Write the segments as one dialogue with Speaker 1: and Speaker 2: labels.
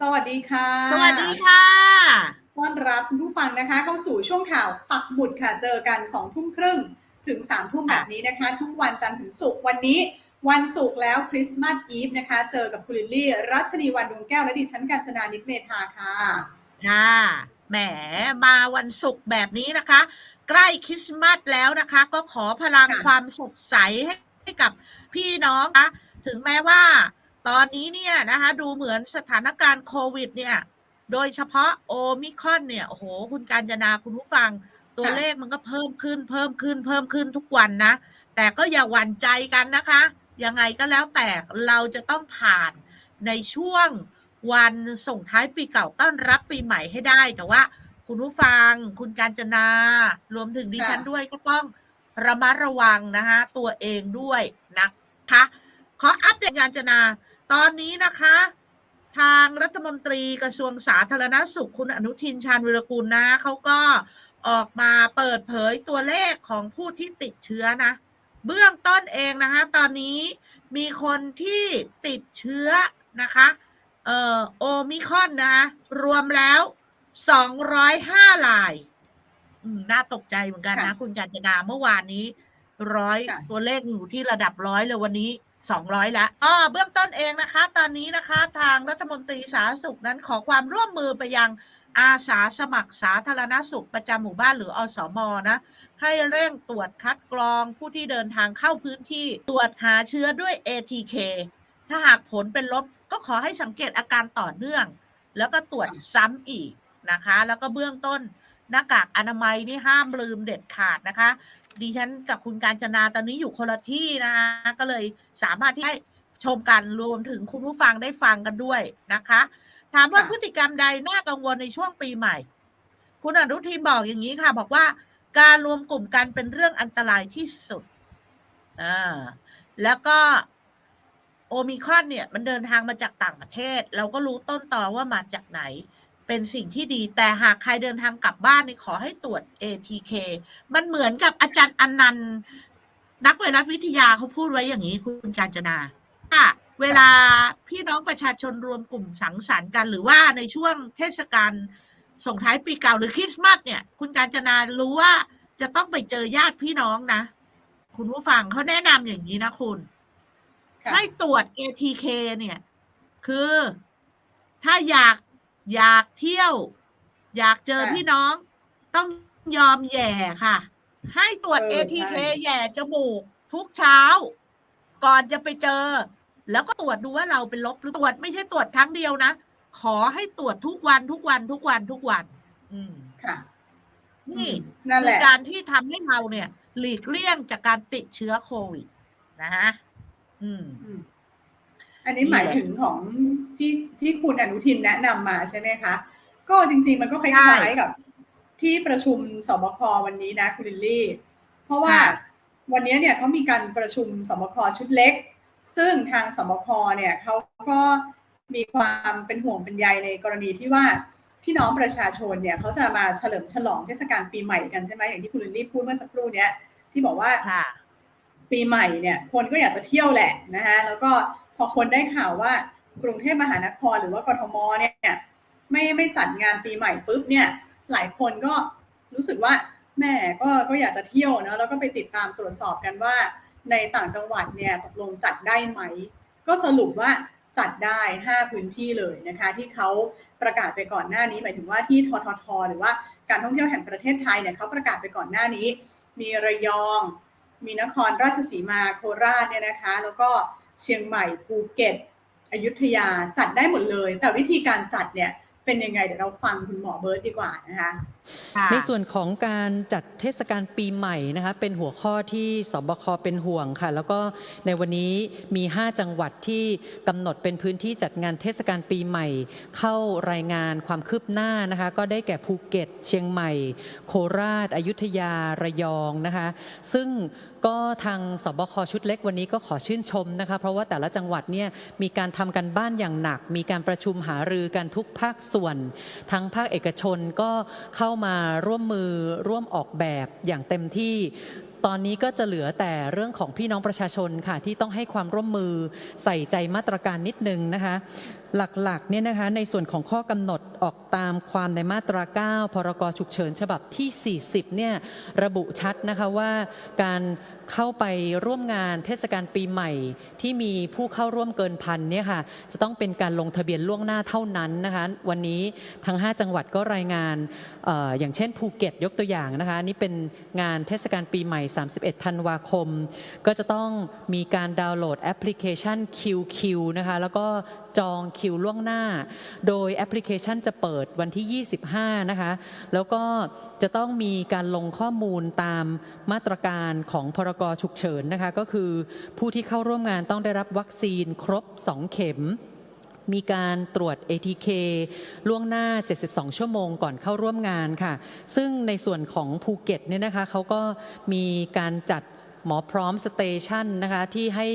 Speaker 1: สวัสดีค่ะ
Speaker 2: สวัสดีค่ะ
Speaker 1: ต้อนรับคุณผู้ฟังนะคะ เข้าสู่ช่วงข่าวปักหมุดค่ะ เจอกัน2องทุ่มครึ่งถึง3ามทุ่มแบบนี้นะคะ ทุกวันจันทร์ถึงศุกร์วันนี้วันศุกร์แล้วคริสต์มาสอีฟนะคะ เจอกับคุณลิลลี่ รัชนีวันดวงแก้ว และดิฉันกัญจนานิตเมธาค่ะ
Speaker 2: ค่ะแหมมาวันศุกร์แบบนี้นะคะ ใกล้คริสต์มาสแล้วนะคะ ก็ขอพลัง
Speaker 1: ค่ะ
Speaker 2: ความสดใสให้ให้กับพี่น้องนะถึงแม้ว่า ตอนนี้เนี่ยนะคะดูเหมือนสถานการณ์โควิด เนี่ย โดยเฉพาะโอมิคอนเนี่ยโอ้โหคุณการจนาคุณผู้ฟัง ตัวเลขมันก็เพิ่มขึ้น เพิ่มขึ้น เพิ่มขึ้นทุกวันนะ แต่ก็อย่าหวั่นใจกันนะคะ ยังไงก็แล้วแต่เราจะต้องผ่านในช่วงวันส่งท้ายปีเก่าต้อนรับปีใหม่ให้ได้ แต่ว่า คุณผู้ฟัง คุณการจนา รวมถึงดิฉันด้วยก็ต้องระมัดระวังนะคะตัวเองด้วยนะคะขออัปเดตการจนา ตอนนี้นะคะ ทางรัฐมนตรีกระทรวงสาธารณสุขคุณอนุทินชาญวิรกูลนะเขาก็ออกมาเปิดเผยตัวเลขของผู้ที่ติดเชื้อนะ เบื้องต้นเองนะคะ ตอนนี้มีคนที่ติดเชื้อนะคะเอ่อโอมิครอนนะคะรวมแล้ว205รายอืมน่าตกใจเหมือนกันนะ
Speaker 1: ค่ะ
Speaker 2: คุณการจนาเมื่อวานนี้ร้อย
Speaker 1: ค่ะ
Speaker 2: ตัวเลขอยู่ที่ระดับร้อยเลยวันนี้ สองร้อยแล้วก็เบื้องต้นเองนะคะ ตอนนี้นะคะทางรัฐมนตรีสาธารณสุขนั้นขอความร่วมมือไปยังอาสาสมัครสาธารณสุขประจำหมู่บ้านหรืออสมนะให้เร่งตรวจคัดกรองผู้ที่เดินทางเข้าพื้นที่ตรวจหาเชื้อด้วย ATK ถ้าหากผลเป็นลบก็ขอให้สังเกตอาการต่อเนื่อง แล้วก็ตรวจซ้ำอีกนะคะ แล้วก็เบื้องต้น หน้ากากอนามัยนี่ห้ามลืมเด็ดขาดนะคะ ดิฉันกับคุณการจนาตอนนี้อยู่คนละที่นะคะก็เลยสามารถที่ให้ชมกันรวมถึงคุณผู้ฟังได้ฟังกันด้วยนะคะ ถามว่า
Speaker 1: ค่ะ
Speaker 2: พฤติกรรมใดน่ากังวลในช่วงปีใหม่ คุณอนุทินบอกอย่างนี้ค่ะ บอกว่าการรวมกลุ่มกันเป็นเรื่องอันตรายที่สุดอ่าแล้วก็โอมิครอนเนี่ย มันเดินทางมาจากต่างประเทศ เราก็รู้ต้นตอว่ามาจากไหน เป็นสิ่งที่ดี แต่หากใครเดินทางกลับบ้านนี่ขอให้ตรวจ ATK มันเหมือนกับอาจารย์อนันต์นักไวรัสวิทยาเขาพูดไว้อย่างนี้คุณการจนาค่ะเวลาพี่น้องประชาชนรวมกลุ่มสังสรรค์กันหรือว่าในช่วงเทศกาลส่งท้ายปีเก่าหรือคริสต์มาสเนี่ย คุณการจนารู้ว่าจะต้องไปเจอญาติพี่น้องนะ คุณผู้ฟังเขาแนะนำอย่างนี้นะคุณ
Speaker 1: ค่ะ
Speaker 2: ให้ตรวจ ATK เนี่ย คือถ้าอยาก อยากเที่ยว อยากเจอ
Speaker 1: ค่ะ
Speaker 2: พี่น้อง ต้องยอมแหย่ค่ะ ให้ตรวจ
Speaker 1: เออ
Speaker 2: ATK
Speaker 1: ใช่
Speaker 2: แหย่จมูก ทุกเช้า ก่อนจะไปเจอ แล้วก็ตรวจดูว่าเราเป็นลบหรือตรวจไม่ใช่ตรวจครั้งเดียวนะ ขอให้ตรวจทุกวันทุกวันทุกวันทุกวัน อืม
Speaker 1: ค่ะ
Speaker 2: นี่
Speaker 1: อืมนั่นแห
Speaker 2: คือ
Speaker 1: ละ
Speaker 2: การที่ทำให้เราเนี่ย หลีกเลี่ยงจากการติดเชื้อโควิดนะฮะ อืม
Speaker 1: อืม อันนี้หมายถึงของที่ที่คุณอนุทินแนะนำมาใช่ไหมคะ ก็จริง ๆ มันก็ค
Speaker 2: ใช่
Speaker 1: ล้ายๆกับ ที่ประชุมสบควันนี้นะคุณลิลลี่ เพราะว่า
Speaker 2: ค่ะ
Speaker 1: วันนี้เนี่ยเขามีการประชุมสบคชุดเล็ก ซึ่งทางสบคเนี่ยเขาก็มีความเป็นห่วงเป็นใยในกรณีที่ว่าพี่น้องประชาชนเนี่ยเขาจะมาเฉลิมฉลองเทศกาลปีใหม่กันใช่ไหมอย่างที่คุณลิลลี่พูดเมื่อสักครู่เนี้ยที่บอกว่า
Speaker 2: ค่ะ
Speaker 1: ปีใหม่เนี่ยคนก็อยากจะเที่ยวแหละนะคะแล้วก็ พอคนได้ข่าวว่ากรุงเทพมหานครหรือว่ากทมเนี่ยไม่ไม่จัดงานปีใหม่ปุ๊บเนี่ยหลายคนก็รู้สึกว่าแม่ก็ก็อยากจะเที่ยวเนะแล้วก็ไปติดตามตรวจสอบกันว่า ในต่างจังหวัดเนี่ยตกลงจัดได้ไหม ก็สรุปว่าจัดได้ 5 พื้นที่เลยนะคะที่เขาประกาศไปก่อนหน้านี้หมายถึงว่าที่ทททหรือว่าการท่องเที่ยวแห่งประเทศไทยเนี่ยเขาประกาศไปก่อนหน้านี้ มีระยอง มีนครราชสีมาโคราชเนี่ยนะคะ แล้วก็ เชียงใหม่ภูเก็ตอยุธยาจัดได้หมดเลย แต่วิธีการจัดเนี่ยเป็นยังไงเดี๋ยวเราฟังคุณหมอเบิร์ตดีกว่านะคะ
Speaker 3: ในส่วนของการจัดเทศกาลปีใหม่นะคะเป็นหัวข้อที่สบคเป็นห่วงค่ะ แล้วก็ในวันนี้มี 5 จังหวัดที่กำหนดเป็นพื้นที่จัดงานเทศกาลปีใหม่ เข้ารายงานความคืบหน้านะคะก็ได้แก่ภูเก็ต เชียงใหม่ โคราชอยุธยาระยองนะคะซึ่งก็ทางสบคชุดเล็กวันนี้ก็ขอชื่นชมนะคะ เพราะว่าแต่ละจังหวัดเนี่ยมีการทำกันบ้านอย่างหนัก มีการประชุมหารือกันทุกภาคส่วน ทั้งภาคเอกชนก็เข้ามาร่วมมือร่วมออกแบบอย่างเต็มที่ ตอนนี้ก็จะเหลือแต่เรื่องของพี่น้องประชาชนค่ะที่ต้องให้ความร่วมมือใส่ใจมาตรการนิดนึงนะคะหลักๆเนี่ยนะคะในส่วนของข้อกำหนดออกตามความในมาตรา 9 พรกฉุกเฉินฉบับที่ 40 เนี่ยระบุชัดนะคะว่าการ เข้าไปร่วมงานเทศกาลปีใหม่ ที่มีผู้เข้าร่วมเกินพันเนี่ยค่ะจะต้องเป็นการลงทะเบียนล่วงหน้าเท่านั้นนะคะวันนี้ทั้ง 5 จังหวัดก็รายงานอออย่างเช่นภูเก็ตยกตัวอย่างนะคะนี่เป็นงานเทศกาลปีใหม่ 31 ธันวาคม ก็จะต้องมีการดาวน์โหลดแอปพลิเคชัน QQ นะคะแล้วก็จองคิวล่วงหน้า โดยแอปพลิเคชันจะเปิดวันที่ 25 นะคะ แล้วก็จะต้องมีการลงข้อมูลตามมาตรการของพรกฉุกเฉินนะคะก็คือผู้ที่เข้าร่วมงานต้องได้รับวัคซีนครบ 2 เข็ม มีการตรวจ ATK ล่วงหน้า 72 ชั่วโมงก่อนเข้าร่วมงานค่ะ ซึ่งในส่วนของภูเก็ตเนี่ยนะคะเขาก็มีการจัด หมอพร้อมสเตชันนะคะที่ให้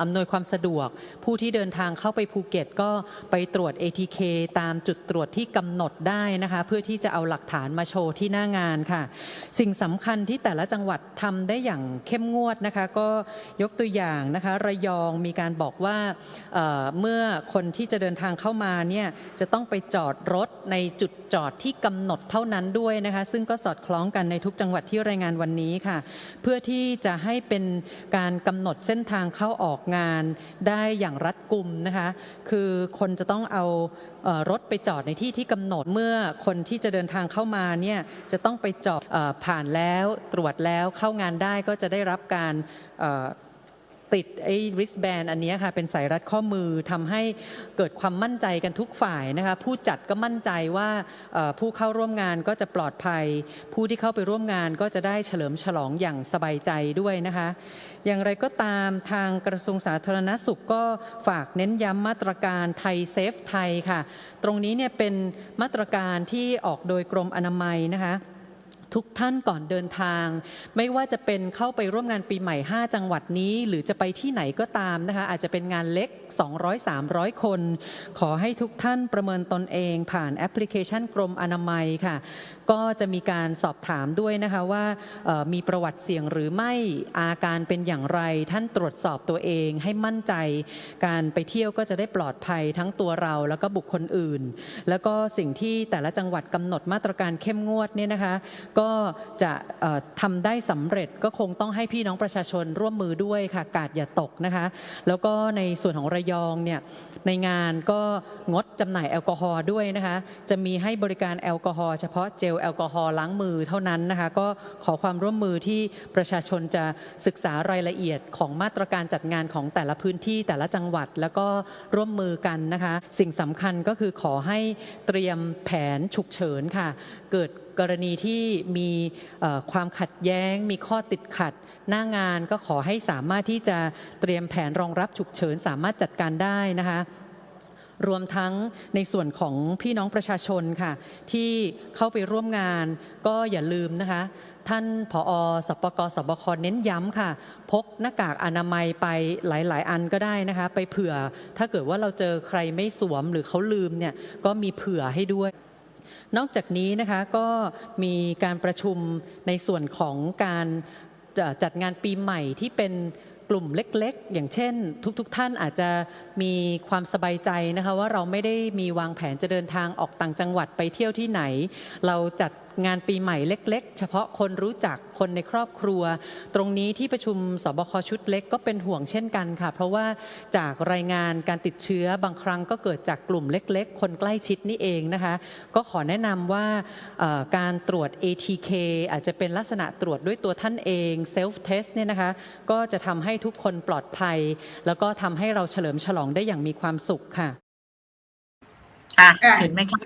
Speaker 3: อำนวยความสะดวก ผู้ที่เดินทางเข้าไปภูเก็ตก็ไปตรวจ ATK ตามจุดตรวจที่กำหนดได้นะคะเพื่อที่จะเอาหลักฐานมาโชว์ที่หน้างานค่ะ สิ่งสำคัญที่แต่ละจังหวัดทำได้อย่างเข้มงวดนะคะก็ยกตัวอย่างนะคะระยองมีการบอกว่าเเมื่อคนที่จะเดินทางเข้ามาเนี่ยจะต้องไปจอดรถในจุดจอดที่กำหนดเท่านั้นด้วยนะคะซึ่งก็สอดคล้องกันในทุกจังหวัดที่รายงานวันนี้ค่ะ เพื่อที่จะให้เป็นการกำหนดเส้นทางเข้าออกงานได้อย่างรัดกุมนะคะคือคนจะต้องเอารถไปจอดในที่ที่กำหนดเมื่อคนที่จะเดินทางเข้ามาเนี่ยจะต้องไปจอดผ่านแล้วตรวจแล้วเข้างานได้ก็จะได้รับการ ติดไอ้ wristband อันนี้ค่ะเป็นสายรัดข้อมือทำให้เกิดความมั่นใจกันทุกฝ่ายนะคะผู้จัดก็มั่นใจว่าผู้เข้าร่วมงานก็จะปลอดภัย ผู้ที่เข้าไปร่วมงานก็จะได้เฉลิมฉลองอย่างสบายใจด้วยนะคะ อย่างไรก็ตามทางกระทรวงสาธารณสุขก็ฝากเน้นย้ำมาตรการไทยเซฟไทยค่ะ ตรงนี้เนี่ยเป็นมาตรการที่ออกโดยกรมอนามัยนะคะ ทุกท่านก่อนเดินทาง ไม่ว่าจะเป็นเข้าไปร่วมงานปีใหม่ 5 จังหวัดนี้ หรือจะไปที่ไหนก็ตามนะคะ อาจจะเป็นงานเล็ก 200-300 คน ขอให้ทุกท่านประเมินตนเองผ่านแอปพลิเคชันกรมอนามัยค่ะก็จะมีการสอบถามด้วยนะคะว่ามีประวัติเสี่ยงหรือไม่อาการเป็นอย่างไร ท่านตรวจสอบตัวเองให้มั่นใจ การไปเที่ยวก็จะได้ปลอดภัยทั้งตัวเราแล้วก็บุคคลอื่น แล้วก็สิ่งที่แต่ละจังหวัดกำหนดมาตรการเข้มงวดเนี่ยนะคะ ก็จะเอ่อทำได้สำเร็จก็คงต้องให้พี่น้องประชาชนร่วมมือด้วยค่ะกาดอย่าตกนะคะ แล้วก็ในส่วนของระยองเนี่ยในงานก็งดจำหน่ายแอลกอฮอล์ด้วยนะคะ จะมีให้บริการแอลกอฮอล์เฉพาะเจลแอลกอฮอล์ล้างมือเท่านั้นนะคะก็ขอความร่วมมือที่ประชาชนจะศึกษารายละเอียดของมาตรการจัดงานของแต่ละพื้นที่แต่ละจังหวัด แล้วก็ร่วมมือกันนะคะสิ่งสำคัญก็คือขอให้เตรียมแผนฉุกเฉินค่ะ เกิดกรณีที่มีความขัดแย้ง มีข้อติดขัด หน้างานก็ขอให้สามารถที่จะเตรียมแผนรองรับฉุกเฉินสามารถจัดการได้นะคะ รวมทั้งในส่วนของพี่น้องประชาชนค่ะ ที่เข้าไปร่วมงาน ก็อย่าลืมนะคะ ท่านผอสปกสบคเน้นย้ำค่ะ พกหน้ากากอนามัยไปหลาย ๆ อันก็ได้นะคะ ไปเผื่อถ้าเกิดว่าเราเจอใครไม่สวมหรือเขาลืมเนี่ยก็มีเผื่อให้ด้วยนอกจากนี้นะคะก็มีการประชุมในส่วนของการจะจัดงานปีใหม่ที่เป็น กลุ่มเล็กๆ อย่างเช่น ทุกๆทท่านอาจจะมีความสบายใจนะคะว่าเราไม่ได้มีวางแผนจะเดินทางออกต่างจังหวัดไปเที่ยวที่ไหน เราจัด งานปีใหม่เล็ก ๆ เฉพาะคนรู้จักคนในครอบครัว ตรงนี้ที่ประชุมสบคชุดเล็กก็เป็นห่วงเช่นกันค่ะ เพราะว่าจากรายงานการติดเชื้อบางครั้งก็เกิดจากกลุ่มเล็ก ๆ คนใกล้ชิดนี่เองนะคะ ก็ขอแนะนำว่าการตรวจ ATK อาจจะเป็นลักษณะตรวจด้วยตัวท่านเอง self test เนี่ยนะคะก็จะทำให้ทุกคนปลอดภัย แล้วก็ทำให้เราเฉลิมฉลองได้อย่างมีความสุขค่ะ
Speaker 2: อะ
Speaker 1: อะ
Speaker 2: เห็นไหมคะ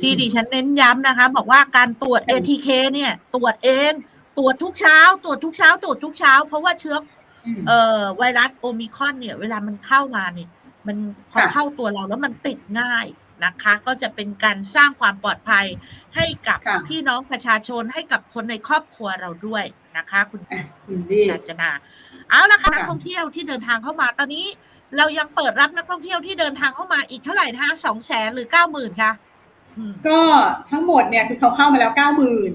Speaker 2: ที่ดิฉันเน้นย้ำนะคะ บอกว่าการตรวจ ATK เนี่ย ตรวจเอง ตรวจทุกเช้า ตรวจทุกเช้า ตรวจทุกเช้า เพราะว่าเชื้อ
Speaker 1: อืม
Speaker 2: เอ่อไวรัสโอมิครอนเนี่ย เวลามันเข้ามาเนี่ย มันพอ
Speaker 1: ค่ะ
Speaker 2: เข้าตัวเราแล้วมันติดง่ายนะคะ ก็จะเป็นการสร้างความปลอดภัยให้กับ
Speaker 1: ค่ะ
Speaker 2: พี่น้องประชาชนให้กับคนในครอบครัวเราด้วยนะคะ คุณ
Speaker 1: คุณดี
Speaker 2: กาญจนา เอาละค่ะ
Speaker 1: ค่ะ
Speaker 2: นักท่องเที่ยวที่เดินทางเข้ามาตอนนี้ เรายังเปิดรับนักท่องเที่ยวที่เดินทางเข้ามาอีกเท่าไหร่นะคะสองแสนหรือเก้าหมื่นคะอืม
Speaker 1: ก็ทั้งหมดเนี่ยคือเขาเข้ามาแล้วเก้าหมื่น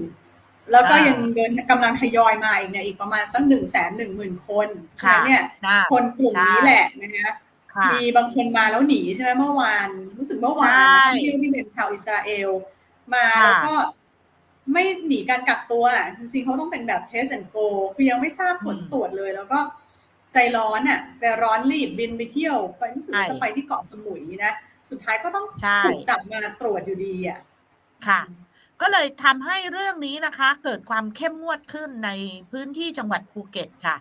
Speaker 1: แล้วก็
Speaker 2: อ่ายั
Speaker 1: ยังเดินกำลังทยอยมาอีกเนี่ยอีกประมาณสักหนึ่งแสนหนึ่งหมื่นคนฉะ
Speaker 2: ค่ะ
Speaker 1: นั้นเนี่ย
Speaker 2: ค่ะ
Speaker 1: คนกลุ่มนี้
Speaker 2: ใช่
Speaker 1: แหละนะคะ
Speaker 2: ค่ะ
Speaker 1: มีบางคนมาแล้วหนีใช่ไหมเมื่อวาน รู้สึกเมื่อวาน
Speaker 2: ใช่
Speaker 1: นักท่องเที่ยวที่เป็นชาวอิสราเอล มา
Speaker 2: ค่ะ
Speaker 1: แล้วก็ไม่หนีการกักตัวจริงๆเขาต้องเป็นแบบ test and go คือยังไม่ทราบผลตรวจเลย แล้วก็ ใจร้อนอะใจร้อนรีบบินไปเที่ยว ไปรู้สึกว่าจะไปที่เกาะสมุยนะ สุดท้ายก็ต้อง
Speaker 2: ใช่
Speaker 1: ถูกจับมาตรวจอยู่ดีอะ
Speaker 2: ค่ะ ก็เลยทำให้เรื่องนี้นะคะ เกิดความเข้มงวดขึ้นในพื้นที่จังหวัดภูเก็ตค่ะ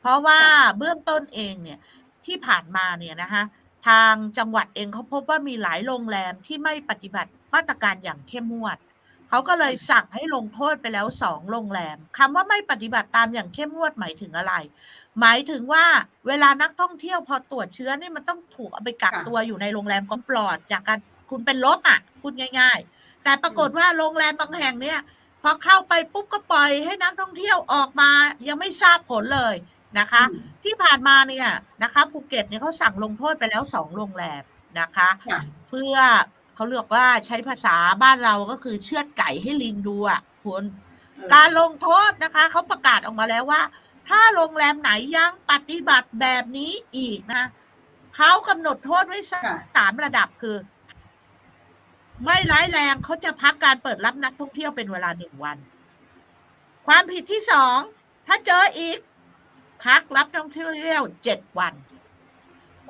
Speaker 2: เพราะว่าเบื้องต้นเองเนี่ยที่ผ่านมาเนี่ยนะคะทางจังหวัดเองเขาพบว่ามีหลายโรงแรมที่ไม่ปฏิบัติมาตรการอย่างเข้มงวดเขาก็เลยสั่งให้ลงโทษไปแล้วสองโรงแรมคำว่าไม่ปฏิบัติตามอย่างเข้มงวดหมายถึงอะไร หมายถึงว่าเวลานักท่องเที่ยวพอตรวจเชื้อนี่มันต้องถูกเอาไปกัก
Speaker 1: ค่ะ
Speaker 2: ตัวอยู่ในโรงแรมก็ปลอด จากการคุณเป็นลบอะพูดง่าย ๆ แต่ปรากฏว่าโรงแรมบางแห่งเนี่ยพอเข้าไปปุ๊บก็ปล่อยให้นักท่องเที่ยวออกมา ยังไม่ทราบผลเลยนะคะ
Speaker 1: อืม
Speaker 2: ที่ผ่านมาเนี่ยนะคะภูเก็ตเนี่ยเขาสั่งลงโทษไปแล้วสองโรงแรมนะคะ
Speaker 1: ค่ะ
Speaker 2: เพื่อเขาเรียกว่าใช้ภาษาบ้านเราก็คือเชือดไก่ให้ลิงดูอะคุณ
Speaker 1: เออ
Speaker 2: การลงโทษนะคะเขาประกาศออกมาแล้วว่า ถ้าโรงแรมไหนยังปฏิบัติแบบนี้อีกนะเขากำหนดโทษไว้สัก
Speaker 1: ค่ะ
Speaker 2: สามระดับคือ ไม่ร้ายแรงเขาจะพักการเปิดรับนักท่องเที่ยวเป็นเวลาหนึ่งวัน ความผิดที่สองถ้าเจออีก พักรับนักท่องเที่ยวเจ็ดวัน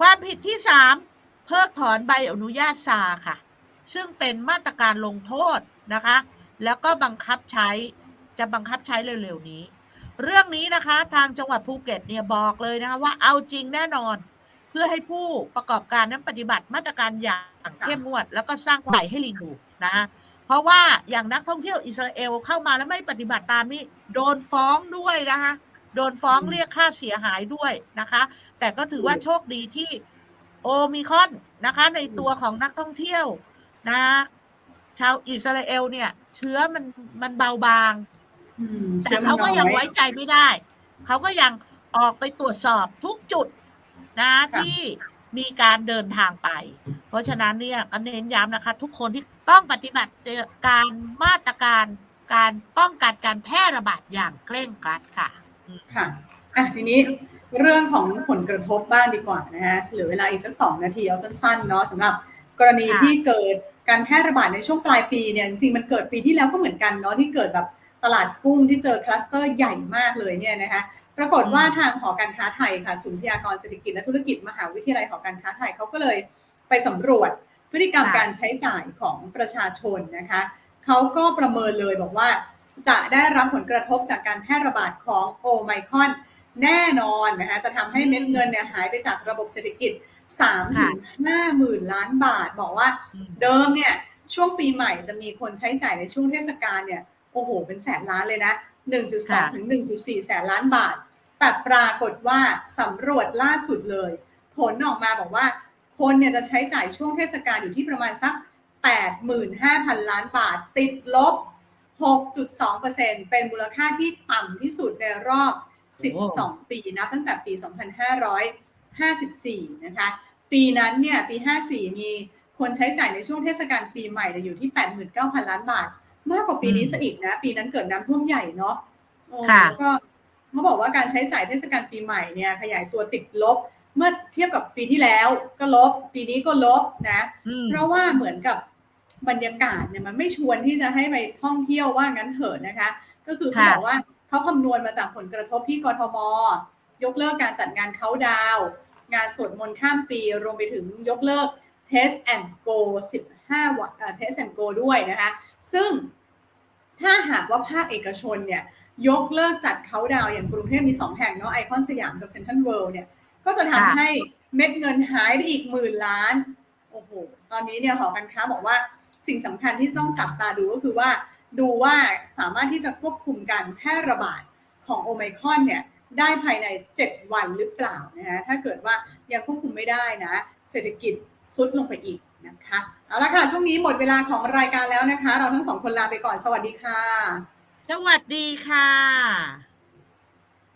Speaker 2: ความผิดที่สามเพิกถอนใบอนุญาตซาค่ะ ซึ่งเป็นมาตรการลงโทษนะคะ แล้วก็บังคับใช้จะบังคับใช้เร็วๆนี้ เรื่องนี้นะคะ ทางจังหวัดภูเก็ตเนี่ยบอกเลยนะคะว่าเอาจริงแน่นอน เพื่อให้ผู้ประกอบการนั้นปฏิบัติมาตรการอย่างเข้มงวด แล้วก็สร้างความใส่ให้ลิงดูนะเพราะว่าอย่างนักท่องเที่ยวอิสราเอลเข้ามาแล้วไม่ปฏิบัติตามนี่โดนฟ้องด้วยนะคะโดนฟ้องเรียกค่าเสียหายด้วยนะคะ แต่ก็ถือว่าโชคดีที่โอมิคอนนะคะ ในตัวของนักท่องเที่ยวนะชาวอิสราเอลเนี่ย เชื้อมันมันเบาบาง แต่
Speaker 1: เชื้อมัน
Speaker 2: เขาก็ยัง
Speaker 1: น้อ
Speaker 2: ไว้ใจไม่ได้ เขาก็ยังออกไปตรวจสอบทุกจุดนะ
Speaker 1: ค่ะ
Speaker 2: ที่มีการเดินทางไป เพราะฉะนั้นเนี่ยก็เน้นย้ำนะคะ ทุกคนที่ต้องปฏิบัติการมาตรการการป้องกันการแพร่ระบาดอย่างเคร่งครัดค่ะ
Speaker 1: ค่ะอะทีนี้เรื่องของผลกระทบบ้างดีกว่านะฮะเหลือเวลาอีกสักสองนาทีเอาสั้นๆเนาะสำหรับกรณี
Speaker 2: ค่ะ
Speaker 1: ที่เกิดการแพร่ระบาดในช่วงปลายปีเนี่ยจริงๆมันเกิดปีที่แล้วก็เหมือนกันเนาะที่เกิดแบบ ตลาดกุ้งที่เจอคลัสเตอร์ใหญ่มากเลยเนี่ยนะคะปรากฏว่าทางหอการค้าไทยค่ะศูนย์พยากรณ์เศรษฐกิจและธุรกิจมหาวิทยาลัยหอการค้าไทยเขาก็เลยไปสำรวจพฤติกรรม
Speaker 2: ค่ะ
Speaker 1: การใช้จ่ายของประชาชนนะคะเขาก็ประเมินเลยบอกว่า จะได้รับผลกระทบจากการแพร่ระบาดของโอไมครอนแน่นอนนะคะจะทำให้เม็ดเงินเนี่ยหายไปจากระบบเศรษฐกิจ3ถึง5หมื่นล้านบาท บอกว่าเดิมเนี่ยช่วงปีใหม่จะมีคนใช้จ่ายในช่วงเทศกาลเนี่ย โอ้โห เป็นแสนล้านเลยนะ
Speaker 2: ค่ะ
Speaker 1: 1.2 ถึง 1.4 แสนล้านบาท แต่ปรากฏว่าสำรวจล่าสุดเลย ผลออกมาบอกว่า คนเนี่ยจะใช้จ่ายช่วงเทศกาลอยู่ที่ประมาณสัก 85,000 ล้านบาท ติดลบ 6.2%เป็นมูลค่าที่ต่ำที่สุดในรอบ 12 ปีนับตั้งแต่ปี 2554 นะคะ ปีนั้นเนี่ยปี 54 มีคนใช้จ่ายในช่วงเทศกาลปีใหม่เนี่ยอยู่ที่ 89,000 ล้านบาท มากกว่าปีนี้ซะอีกนะ ปีนั้นเกิดน้ำท่วมใหญ่เนาะโอ้
Speaker 2: ค่ะ
Speaker 1: แล้วก็เขาบอกว่าการใช้จ่ายเทศกาลปีใหม่เนี่ยขยายตัวติดลบ เมื่อเทียบกับปีที่แล้วก็ลบ ปีนี้ก็ลบนะ
Speaker 2: อืม
Speaker 1: เพราะว่าเหมือนกับบรรยากาศเนี่ยมันไม่ชวนที่จะให้ไปท่องเที่ยวว่างั้นเถอะนะคะ ก็คือเขา
Speaker 2: ค่ะ
Speaker 1: บอกว่าเขาคำนวณมาจากผลกระทบที่กทม ยกเลิกการจัดงานเขาดาวน์งานสวดมนต์ข้ามปีรวมไปถึงยกเลิก Test and Go 15วันเอ่อ Test and Go ด้วยนะคะ ซึ่ง ถ้าหากว่าภาคเอกชนเนี่ยยกเลิกจัดเขาดาวอย่างกรุงเทพมี 2 แห่งเนาะไอคอนสยามกับเซ็นทรัลเวิลด์เนี่ยก็จะทำให้เม็ดเงินหายไปอีกหมื่นล้าน โอ้โห ตอนนี้เนี่ยหอการค้าบอกว่าสิ่งสำคัญที่ต้องจับตาดูก็คือว่า ดูว่าสามารถที่จะควบคุมการแพร่ระบาดของโอไมคอนเนี่ยได้ภายใน 7 วันหรือเปล่านะฮะถ้าเกิดว่ายังควบคุมไม่ได้นะ เศรษฐกิจซุดลงไปอีก นะคะเอาละค่ะ ช่วงนี้หมดเวลาของรายการแล้วนะคะ เราทั้งสองคนลาไปก่อนสวัสดีค่ะ
Speaker 2: สวัสดีค่ะ